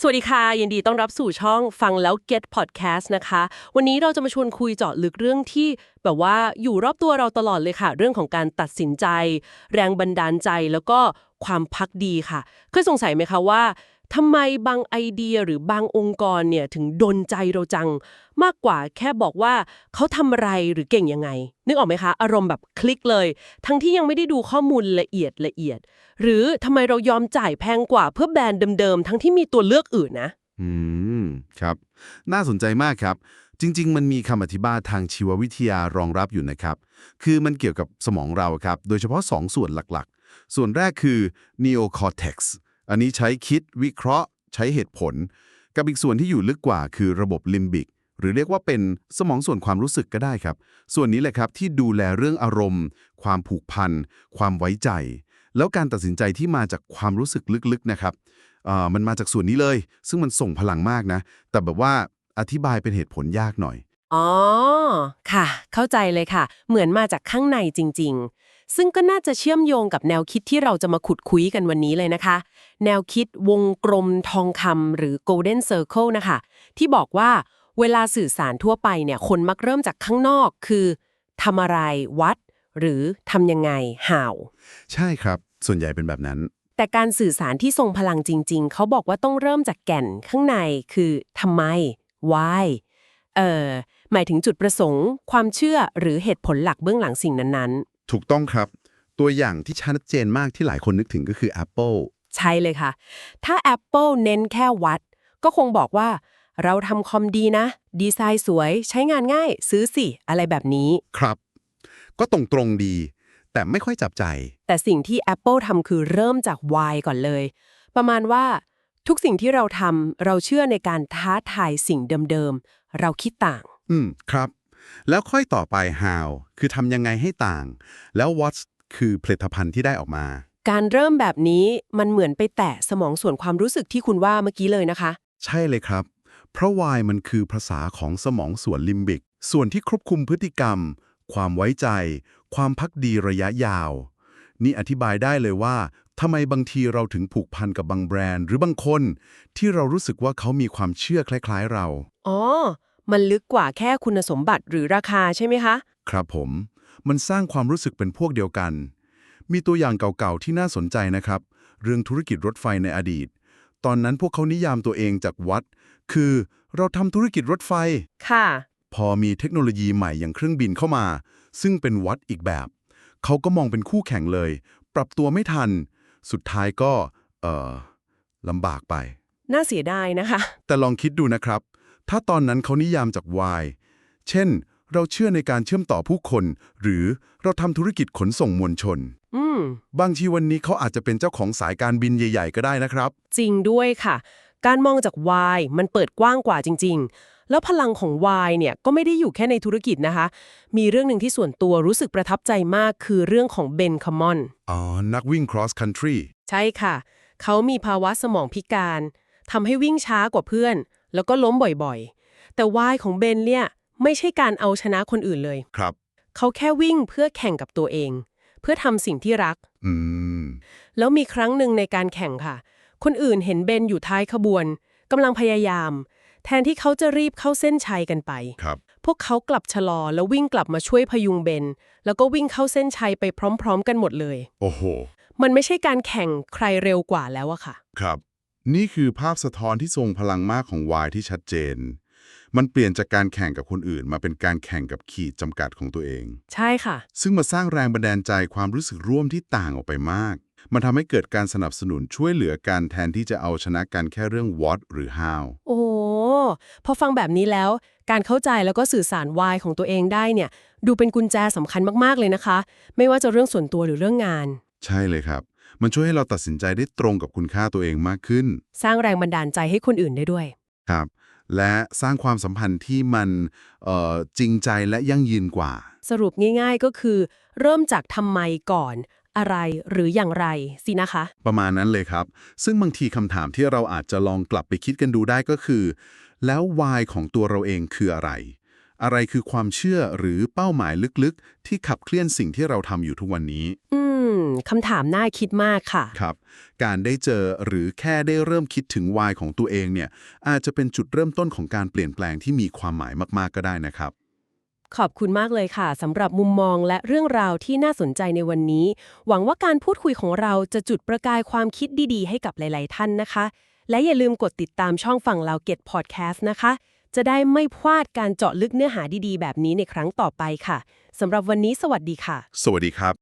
สวัสดีค่ะ ยินดีต้อนรับสู่ช่องฟังแล้ว Get Podcast นะคะ วันนี้เราจะมาชวนคุยเจาะลึกเรื่องที่แบบว่าอยู่รอบตัวเราตลอดเลยค่ะ เรื่องของการตัดสินใจ แรงบันดาลใจแล้วก็ความพักดีค่ะ เคยสงสัยไหมคะว่า ทำไมบางไอเดียหรือบางองค์กรเนี่ยถึงดนใจเราจัง มากกว่าแค่บอกว่าเขาทำอะไรหรือเก่งยังไง นึกออกไหมคะ อารมณ์แบบคลิกเลย ทั้งที่ยังไม่ได้ดูข้อมูลละเอียดละเอียด หรือทำไมเรายอมจ่ายแพงกว่าเพื่อแบรนด์เดิมๆ ทั้งที่มีตัวเลือกอื่นนะ อืม ครับ น่าสนใจมากครับ จริง ๆ มันมีคำอธิบายทางชีววิทยารองรับอยู่นะครับ คือมันเกี่ยวกับสมองเราครับ โดยเฉพาะ 2 ส่วนหลักๆ ส่วนแรกคือ neocortex อันนี้ใช้คิดวิเคราะห์ ใช้เหตุผล กับอีกส่วนที่อยู่ลึกกว่าคือระบบลิมบิก หรือเรียกว่าเป็นสมองส่วนความรู้สึกก็ได้ครับ ส่วนนี้แหละครับที่ดูแลเรื่องอารมณ์ ความผูกพัน ความไว้ใจ แล้วการตัดสินใจที่มาจากความรู้สึกลึกๆนะครับมันมาจากส่วนนี้เลย ซึ่งมันส่งพลังมากนะ แต่แบบว่าอธิบายเป็นเหตุผลยากหน่อย อ๋อ ค่ะ เข้าใจเลยค่ะ เหมือนมาจากข้างในจริงๆ ซึ่งก็น่าจะเชื่อมโยงกับแนวคิดที่เราจะมาขุดคุยกันวันนี้เลยนะคะ แนวคิดวงกลมทองคำหรือ golden circle นะคะ ที่บอกว่าเวลาสื่อสารทั่วไปเนี่ยคนมักเริ่มจากข้างนอกคือทำอะไรวัด หรือทำยังไง how ใช่ครับ ส่วนใหญ่เป็นแบบนั้น แต่การสื่อสารที่ทรงพลังจริง ๆ เขาบอกว่าต้องเริ่มจากแก่นข้างในคือทำไม why เอ่อหมายถึงจุดประสงค์ ความเชื่อหรือเหตุผลหลักเบื้องหลังสิ่งนั้น ถูกต้องครับ ตัวอย่างที่ชัดเจนมากที่หลายคนนึกถึงก็คือ Apple ๆใช่เลยค่ะ ถ้า Apple เน้นแค่วัด ก็คงบอกว่า เราทำคอมดีนะ ดีไซน์สวย ใช้งานง่าย ซื้อสิ อะไรแบบนี้ ครับ ก็ตรงตรงๆดี แต่ไม่ค่อยจับใจ แต่สิ่งที่ Apple ทำคือเริ่มจาก why ก่อนเลย ประมาณว่าทุกสิ่งที่เราทำเราเชื่อในการท้าทายสิ่งเดิมๆ เราคิดต่าง อืม ครับ แล้วค่อยต่อไป how คือทำยังไงให้ต่าง แล้ว what คือผลิตภัณฑ์ที่ได้ออกมา การเริ่มแบบนี้มันเหมือนไปแตะสมองส่วนความรู้สึกที่คุณว่าเมื่อกี้เลยนะคะ ใช่เลยครับ เพราะ why มันคือภาษาของสมองส่วนลิมบิก ส่วนที่ควบคุมพฤติกรรม ความไว้ใจ ความพักดีระยะยาว นี่อธิบายได้เลยว่าทำไมบางทีเราถึงผูกพันกับบางแบรนด์ หรือบางคน ที่เรารู้สึกว่าเขามีความเชื่อคล้าย ๆเรา อ๋อ มันลึกกว่าแค่คุณสมบัติหรือราคาใช่ไหมคะ ครับผม มันสร้างความรู้สึกเป็นพวกเดียวกัน มีตัวอย่างเก่าๆที่น่าสนใจนะครับ เรื่องธุรกิจรถไฟในอดีต ตอนนั้นพวกเขานิยามตัวเองจากวัด คือเราทำธุรกิจรถไฟ ค่ะ พอมีเทคโนโลยีใหม่อย่างเครื่องบินเข้ามา ซึ่งเป็นวัดอีกแบบ เขาก็มองเป็นคู่แข่งเลย ปรับตัวไม่ทัน สุดท้ายก็ เอ่อลำบากไป น่าเสียดายนะคะ แต่ลองคิดดูนะครับ ถ้าตอนนั้นเขานิยามจาก why เช่น เราเชื่อในการเชื่อมต่อผู้คน หรือเราทำธุรกิจขนส่งมวลชน อืม บางทีวันนี้เขาอาจจะเป็นเจ้าของสายการบินใหญ่ ๆ ก็ได้นะครับ จริงด้วยค่ะ การมองจาก why มันเปิดกว้างกว่าจริง ๆ แล้วพลังของ why เนี่ยก็ไม่ได้อยู่แค่ในธุรกิจนะคะ มีเรื่องหนึ่งที่ส่วนตัวรู้สึกประทับใจมากคือเรื่องของเบนคามอน อ๋อ นักวิ่ง cross country ใช่ค่ะ เขามีภาวะสมองพิการทำให้วิ่งช้ากว่าเพื่อน แล้วก็ล้มบ่อยๆ แต่ why ของเบนเนี่ยไม่ใช่การเอาชนะคนอื่นเลย ครับ เขาแค่วิ่งเพื่อแข่งกับตัวเอง เพื่อทำสิ่งที่รัก อืม แล้วมีครั้งหนึ่งในการแข่งค่ะ คนอื่นเห็นเบนอยู่ท้ายขบวนกำลังพยายาม แทนที่เขาจะรีบเข้าเส้นชัยกันไป ครับ พวกเขากลับชะลอแล้ววิ่งกลับมาช่วยพยุงเบน แล้วก็วิ่งเข้าเส้นชัยไปพร้อม ๆ กันหมดเลย โอ้โห มันไม่ใช่การแข่งใครเร็วกว่าแล้วอะค่ะ ครับ นี่คือภาพสะท้อนที่ทรงพลังมากของ Y ที่ชัดเจน มันเปลี่ยนจากการแข่งกับคนอื่น มาเป็นการแข่งกับขีดจำกัดของตัวเอง ใช่ค่ะ ซึ่งมาสร้างแรงบันดาลใจความรู้สึกร่วมที่ต่างออกไปมาก มันทำให้เกิดการสนับสนุนช่วยเหลือกันแทนที่จะเอาชนะกันแค่เรื่อง what หรือ how โอ้โหพอฟังแบบนี้แล้ว การเข้าใจแล้วก็สื่อสาร why ของตัวเองได้เนี่ย ดูเป็นกุญแจสำคัญมากๆเลยนะคะ ไม่ว่าจะเรื่องส่วนตัวหรือเรื่องงาน ใช่เลยครับ มันช่วยให้เราตัดสินใจได้ตรงกับคุณค่าตัวเองมากขึ้น สร้างแรงบันดาลใจให้คนอื่นได้ด้วย ครับ และสร้างความสัมพันธ์ที่มันเอ่อจริงใจและยั่งยืนกว่า สรุปง่าย ๆก็คือ เริ่มจากทำไมก่อน อะไรหรืออย่างไรสินะคะ ประมาณนั้นเลยครับ ซึ่งบางทีคำถามที่เราอาจจะลองกลับไปคิดกันดูได้ก็คือ แล้ว why ของตัวเราเองคืออะไรอะไรคือความเชื่อหรือเป้าหมายลึกๆ ที่ขับเคลื่อนสิ่งที่เราทำอยู่ทุกวันนี้ อืม คำถามน่าคิดมากค่ะ ครับ การได้เจอหรือแค่ได้เริ่มคิดถึงวายของตัวเองเนี่ย อาจจะเป็นจุดเริ่มต้นของการเปลี่ยนแปลงที่มีความหมายมาก ๆ ก็ได้นะครับ ขอบคุณมากเลยค่ะสำหรับมุมมองและเรื่องราวที่น่าสนใจในวันนี้ หวังว่าการพูดคุยของเราจะจุดประกายความคิดดีๆ ให้กับหลาย ๆ ท่านนะคะ และอย่าลืมกดติดตามช่องฝั่งเราเก็ตพอดแคสต์นะคะ จะได้ไม่พลาดการเจาะลึกเนื้อหาดีๆ แบบนี้ในครั้งต่อไปค่ะสำหรับวันนี้สวัสดีค่ะ สวัสดีครับ